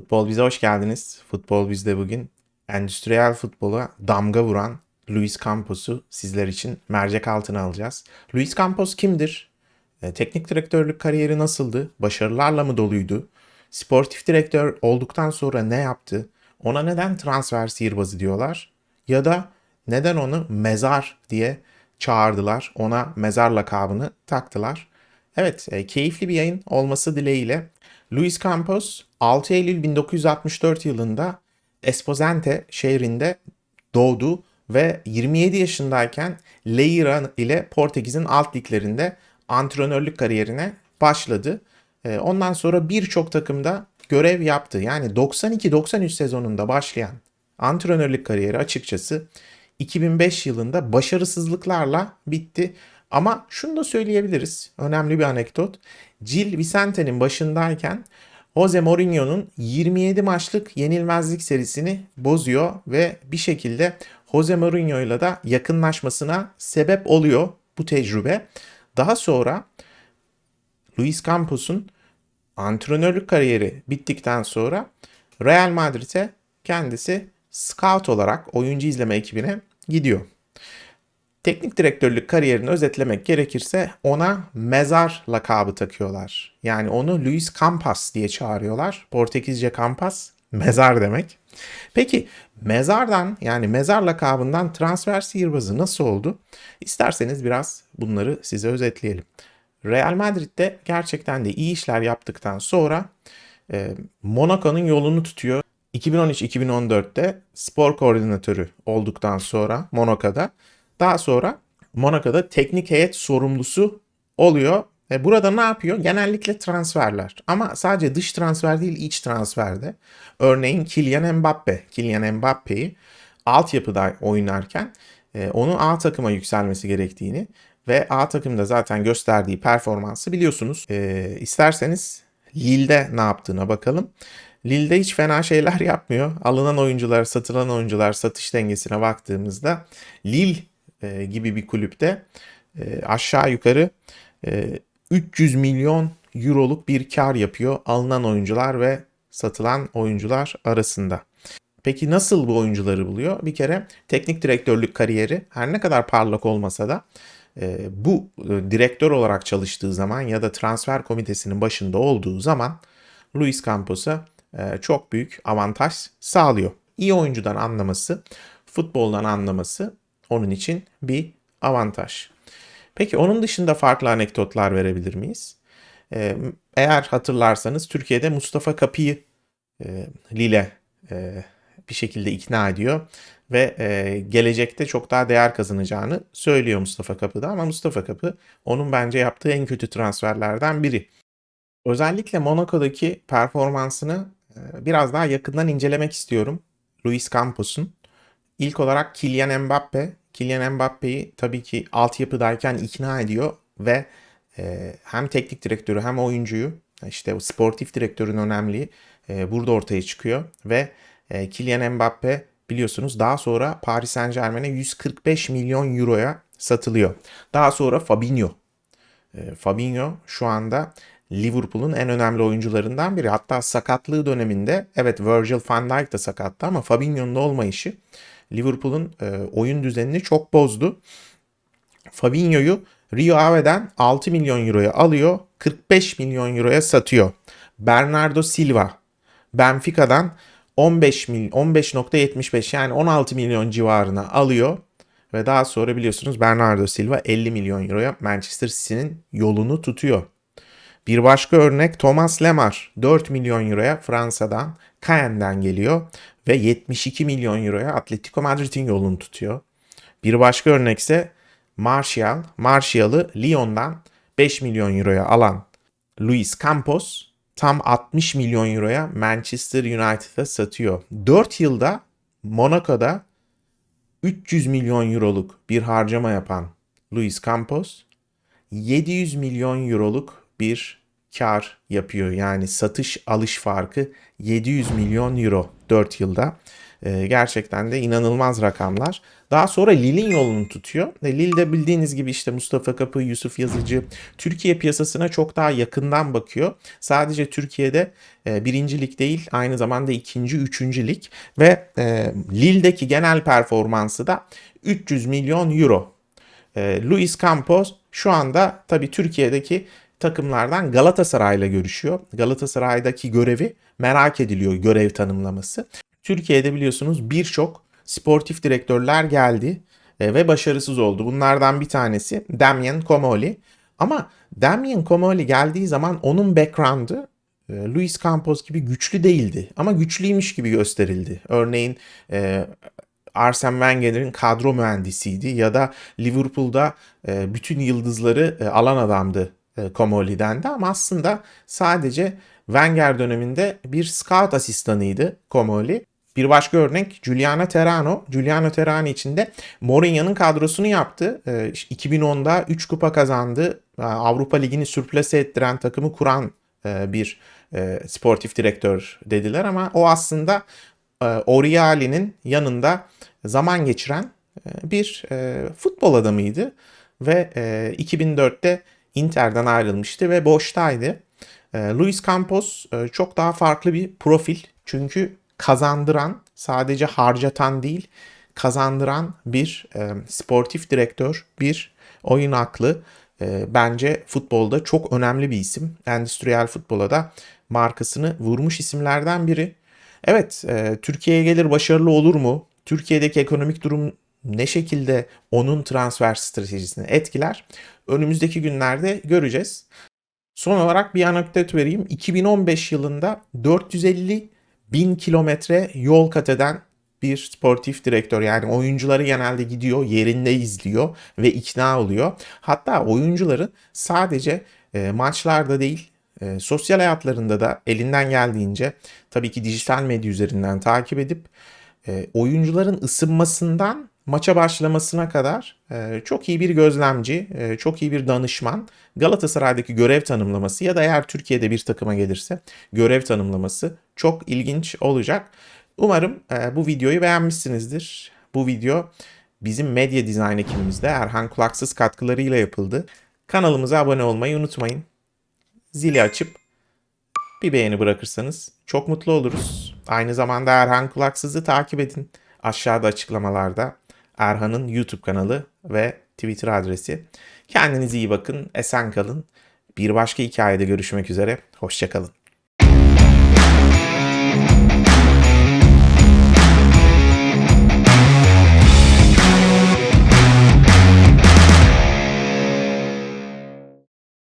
Futbol bize hoş geldiniz. Futbol bizde bugün endüstriyel futbola damga vuran Luis Campos'u sizler için mercek altına alacağız. Luis Campos kimdir? E, teknik direktörlük kariyeri nasıldı? Başarılarla mı doluydu? Sportif direktör olduktan sonra ne yaptı? Ona neden transfer sihirbazı diyorlar? Ya da neden onu mezar diye çağırdılar? Ona mezar lakabını taktılar. Evet, e, keyifli bir yayın olması dileğiyle. Luis Campos 6 Eylül 1964 yılında Esposente şehrinde doğdu ve 27 yaşındayken Leira ile Portekiz'in alt liglerinde antrenörlük kariyerine başladı. E, Ondan sonra birçok takımda görev yaptı. Yani 92-93 sezonunda başlayan antrenörlük kariyeri açıkçası 2005 yılında başarısızlıklarla bitti. Ama şunu da söyleyebiliriz. Önemli bir anekdot. Gil Vicente'nin başındayken Jose Mourinho'nun 27 maçlık yenilmezlik serisini bozuyor ve bir şekilde Jose Mourinho ile de yakınlaşmasına sebep oluyor bu tecrübe. Daha sonra Luis Campos'un antrenörlük kariyeri bittikten sonra Real Madrid'e kendisi scout olarak oyuncu izleme ekibine gidiyor. Teknik direktörlük kariyerini özetlemek gerekirse ona mezar lakabı takıyorlar. Yani onu Luis Campas diye çağırıyorlar. Portekizce Campas mezar demek. Peki mezardan yani mezar lakabından transfer sihirbazı nasıl oldu? İsterseniz biraz bunları size özetleyelim. Real Madrid'de gerçekten de iyi işler yaptıktan sonra e, Monaco'nun yolunu tutuyor. 2013-2014'te spor koordinatörü olduktan sonra Monaco'da daha sonra Monaco'da teknik heyet sorumlusu oluyor. E burada ne yapıyor? Genellikle transferler. Ama sadece dış transfer değil iç transferde. Örneğin Kylian Mbappe. Kylian Mbappe'yi altyapıda oynarken e, onun A takıma yükselmesi gerektiğini ve A takımda zaten gösterdiği performansı biliyorsunuz. E, isterseniz Lille'de ne yaptığına bakalım. Lille'de hiç fena şeyler yapmıyor. Alınan oyuncular, satılan oyuncular satış dengesine baktığımızda Lille e, gibi bir kulüpte e, aşağı yukarı e, 300 milyon euroluk bir kar yapıyor alınan oyuncular ve satılan oyuncular arasında. Peki nasıl bu oyuncuları buluyor? Bir kere teknik direktörlük kariyeri her ne kadar parlak olmasa da e, bu e, direktör olarak çalıştığı zaman ya da transfer komitesinin başında olduğu zaman Luis Campos'a e, çok büyük avantaj sağlıyor. İyi oyuncudan anlaması, futboldan anlaması onun için bir avantaj. Peki onun dışında farklı anekdotlar verebilir miyiz? Ee, eğer hatırlarsanız Türkiye'de Mustafa Kapı'yı e, Lille e, bir şekilde ikna ediyor ve e, gelecekte çok daha değer kazanacağını söylüyor Mustafa Kapı'da ama Mustafa Kapı onun bence yaptığı en kötü transferlerden biri. Özellikle Monaco'daki performansını e, biraz daha yakından incelemek istiyorum Luis Campos'un. İlk olarak Kylian Mbappe. Kylian Mbappe'yi tabii ki altyapıdayken ikna ediyor ve e, hem teknik direktörü hem oyuncuyu işte o sportif direktörün önemli e, burada ortaya çıkıyor ve e, Kylian Mbappe biliyorsunuz daha sonra Paris Saint Germain'e 145 milyon euroya satılıyor. Daha sonra Fabinho. E, Fabinho şu anda Liverpool'un en önemli oyuncularından biri. Hatta sakatlığı döneminde evet Virgil van Dijk da sakattı ama Fabinho'nun olmayışı Liverpool'un e, oyun düzenini çok bozdu. Fabinho'yu Rio Ave'den 6 milyon euroya alıyor, 45 milyon euroya satıyor. Bernardo Silva Benfica'dan 15 mil 15.75 yani 16 milyon civarına alıyor ve daha sonra biliyorsunuz Bernardo Silva 50 milyon euroya Manchester City'nin yolunu tutuyor. Bir başka örnek Thomas Lemar 4 milyon euroya Fransa'dan Caennes'den geliyor ve 72 milyon euroya Atletico Madrid'in yolunu tutuyor. Bir başka örnek ise Martial. Martial'ı Lyon'dan 5 milyon euroya alan Luis Campos tam 60 milyon euroya Manchester United'a satıyor. 4 yılda Monaco'da 300 milyon euroluk bir harcama yapan Luis Campos 700 milyon euroluk bir kar yapıyor. Yani satış alış farkı 700 milyon euro 4 yılda. E, gerçekten de inanılmaz rakamlar. Daha sonra Lille'in yolunu tutuyor. E, Lille'de bildiğiniz gibi işte Mustafa Kapı, Yusuf Yazıcı Türkiye piyasasına çok daha yakından bakıyor. Sadece Türkiye'de e, birinci değil aynı zamanda ikinci, üçüncü lig ve e, Lille'deki genel performansı da 300 milyon euro. E, Luis Campos şu anda tabii Türkiye'deki takımlardan Galatasaray'la görüşüyor. Galatasaray'daki görevi merak ediliyor görev tanımlaması. Türkiye'de biliyorsunuz birçok sportif direktörler geldi e, ve başarısız oldu. Bunlardan bir tanesi Damien Comoli. Ama Damien Comoli geldiği zaman onun background'ı e, Luis Campos gibi güçlü değildi ama güçlüymüş gibi gösterildi. Örneğin e, Arsene Wenger'in kadro mühendisiydi ya da Liverpool'da e, bütün yıldızları alan adamdı Comoli'den de ama aslında sadece Wenger döneminde bir scout asistanıydı Comoli. Bir başka örnek Giuliano Terano. Giuliano Terano için de Mourinho'nun kadrosunu yaptı. E, 2010'da 3 kupa kazandı. E, Avrupa Ligi'ni sürplase ettiren takımı kuran e, bir e, sportif direktör dediler ama o aslında e, Oriali'nin yanında zaman geçiren e, bir e, futbol adamıydı ve e, 2004'te Inter'den ayrılmıştı ve boştaydı. E, Luis Campos e, çok daha farklı bir profil çünkü kazandıran sadece harcatan değil kazandıran bir e, sportif direktör, bir oyun aklı. E, bence futbolda çok önemli bir isim. Endüstriyel futbola da markasını vurmuş isimlerden biri. Evet, e, Türkiye'ye gelir başarılı olur mu? Türkiye'deki ekonomik durum ne şekilde onun transfer stratejisini etkiler? Önümüzdeki günlerde göreceğiz. Son olarak bir anekdot vereyim. 2015 yılında 450 bin kilometre yol kat eden bir sportif direktör yani oyuncuları genelde gidiyor yerinde izliyor ve ikna oluyor. Hatta oyuncuları sadece e, maçlarda değil e, sosyal hayatlarında da elinden geldiğince tabii ki dijital medya üzerinden takip edip e, oyuncuların ısınmasından maça başlamasına kadar e, çok iyi bir gözlemci, e, çok iyi bir danışman. Galatasaray'daki görev tanımlaması ya da eğer Türkiye'de bir takıma gelirse görev tanımlaması çok ilginç olacak. Umarım e, bu videoyu beğenmişsinizdir. Bu video bizim medya dizayn ekibimizde Erhan Kulaksız katkılarıyla yapıldı. Kanalımıza abone olmayı unutmayın. Zili açıp bir beğeni bırakırsanız çok mutlu oluruz. Aynı zamanda Erhan Kulaksız'ı takip edin. Aşağıda açıklamalarda Erhan'ın YouTube kanalı ve Twitter adresi. Kendinize iyi bakın, esen kalın. Bir başka hikayede görüşmek üzere, hoşçakalın.